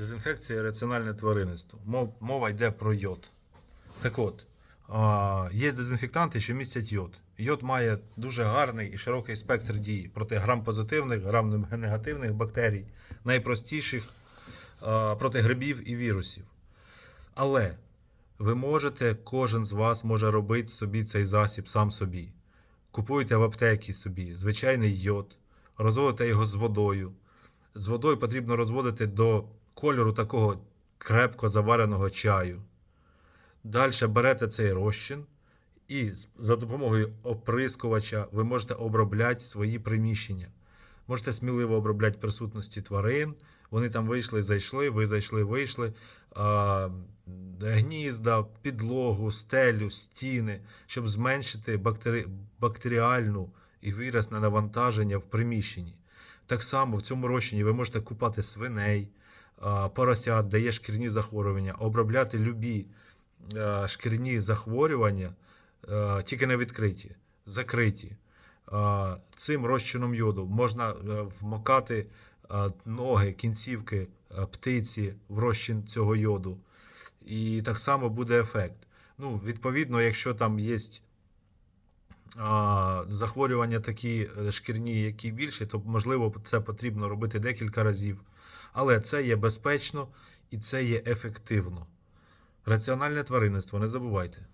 Дезінфекція і раціональне тваринництво. Мова йде про йод. Так от, є дезінфектанти, що містять йод. Йод має дуже гарний і широкий спектр дії проти грам-позитивних, грам-негативних бактерій, найпростіших проти грибів і вірусів. Але ви можете, кожен з вас може робити собі цей засіб сам собі. Купуйте в аптекі собі звичайний йод, розводите його з водою. З водою потрібно розводити до кольору такого крепко завареного чаю. Далі берете цей розчин і за допомогою оприскувача ви можете обробляти свої приміщення. Можете сміливо обробляти присутності тварин. Вони там вийшли, зайшли, ви зайшли, вийшли. Гнізда, підлогу, стелю, стіни, щоб зменшити бактері... бактеріальну і вірусне навантаження в приміщенні. Так само в цьому розчині ви можете купати свиней, поросят, де є шкірні захворювання, обробляти любі е, шкірні захворювання, е, тільки не відкриті, закриті. Е, Цим розчином йоду можна е, вмокати е, ноги, кінцівки е, птиці в розчин цього йоду. І так само буде ефект. Ну, відповідно, якщо там є захворювання такі е, шкірні, які більші, то можливо це потрібно робити декілька разів. Але це є безпечно і це є ефективно. Раціональне тваринництво, не забувайте.